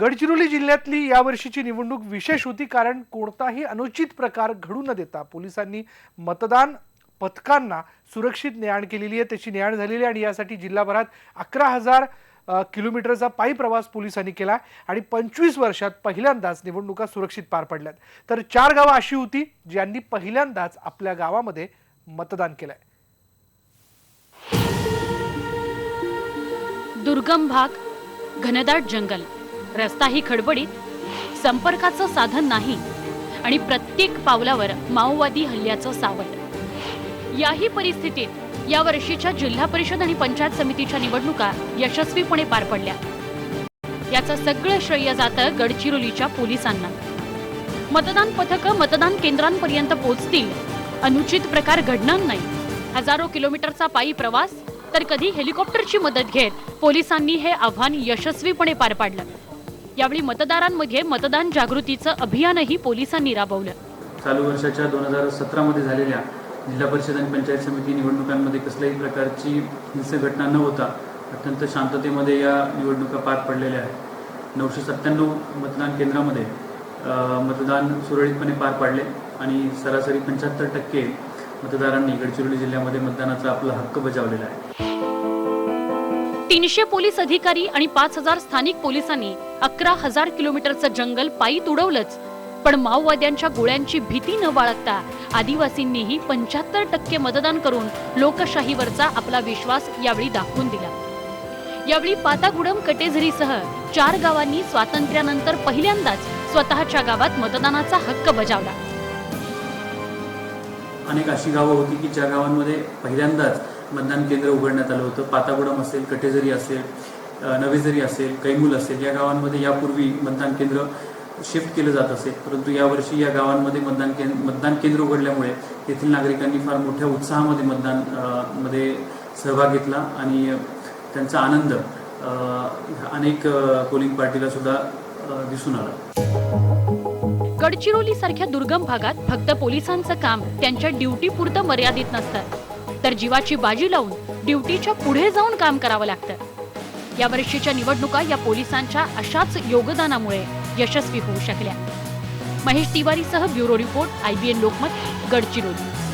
गडचिरोली जिल्ह्यातली यावर्षीची निवडणूक विशेष होती कारण कोणताही अनुचित प्रकार घडू न देता पोलिसांनी मतदान पथकांना सुरक्षित नेआण केलेली आहे. त्याची नेआण झालेली आहे आणि यासाठी जिल्हाभरात अकरा हजार किलोमीटरचा पायी प्रवास पोलिसांनी केला आणि पंचवीस वर्षात पहिल्यांदाच निवडणुका सुरक्षित पार पडल्यात. तर चार गावं अशी होती ज्यांनी पहिल्यांदाच आपल्या गावामध्ये मतदान केलंय. दुर्गम भाग घनदाट जंगल. रस्ताही खडबडीत संपर्काचं साधन नाही आणि प्रत्येक पावलावर माओवादी हल्ल्याचं सावट. याही परिस्थितीत या वर्षीच्या जिल्हा परिषद आणि पंचायत समितीच्या निवडणुका यशस्वीपणे पार पडल्या. याचं सगळं श्रेय जातं गडचिरोलीच्या पोलिसांना. मतदान पथकं मतदान केंद्रांपर्यंत पोहोचतील अनुचित प्रकार घडणार नाही. हजारो किलोमीटरचा पायी प्रवास तर कधी हेलिकॉप्टरची मदत घेत पोलिसांनी हे आव्हान यशस्वीपणे पार पाडलं. यावेळी मतदारांमध्ये मतदान जागृतीचं अभियानही पोलिसांनी राबवलं. चालू वर्षाच्या दोन हजार सतरामध्ये झालेल्या जिल्हा परिषद आणि पंचायत समिती निवडणुकांमध्ये कसल्याही प्रकारची हिंसक घटना न होता अत्यंत शांततेमध्ये या निवडणुका पार पडलेल्या आहेत. नऊशे सत्त्याण्णव मतदान केंद्रामध्ये मतदान सुरळीतपणे पार पाडले आणि सरासरी पंच्याहत्तर टक्के मतदारांनी गडचिरोली जिल्ह्यामध्ये मतदानाचा आपला हक्क बजावलेला आहे. तीनशे पोलीस अधिकारी आणि पाच हजार स्थानिक पोलिसांनी अकरा हजार किलोमीटरचं जंगल पायी तुडवलंच पण माओवाद्यांच्या गोळ्यांची भीती न बाळगता आदिवासींनीही पंच्याहत्तर टक्के मतदान करून लोकशाहीवरचा आपला विश्वास यावेळी दाखवून दिला. यावेळी पातागुडम कटेझरीसह चार गावांनी स्वातंत्र्यानंतर पहिल्यांदाच स्वतःच्या गावात मतदानाचा हक्क बजावला. अनेक अशी गावं होती की ज्या गावांमध्ये पहिल्यांदाच मतदान केंद्र उघडण्यात आलं होतं. पातागुडम असेल कटेझरी असेल नवेझरी असेल कैमूल असेल या गावांमध्ये यापूर्वी मतदान केंद्र शिफ्ट केलं जात असेल परंतु यावर्षी या गावांमध्ये मतदान केंद्र मतदान केंद्र उघडल्यामुळे येथील नागरिकांनी फार मोठ्या उत्साहामध्ये मतदानमध्ये सहभाग घेतला आणि त्यांचा आनंद अनेक पोलिंग पार्टीला सुद्धा दिसून आला. गडचिरोली सारख्या दुर्गम भागात फक्त पोलिसांचं काम त्यांच्या ड्युटी पुरतं मर्यादित नसतं. तर जीवाची बाजी लावून ड्युटीच्या पुढे जाऊन काम करावं लागतं. या वर्षीच्या निवडणुका या पोलिसांच्या अशाच योगदानामुळे यशस्वी होऊ शकल्या. Mahesh तिवारीसह bureau report IBN Lokmat Gadchiroli.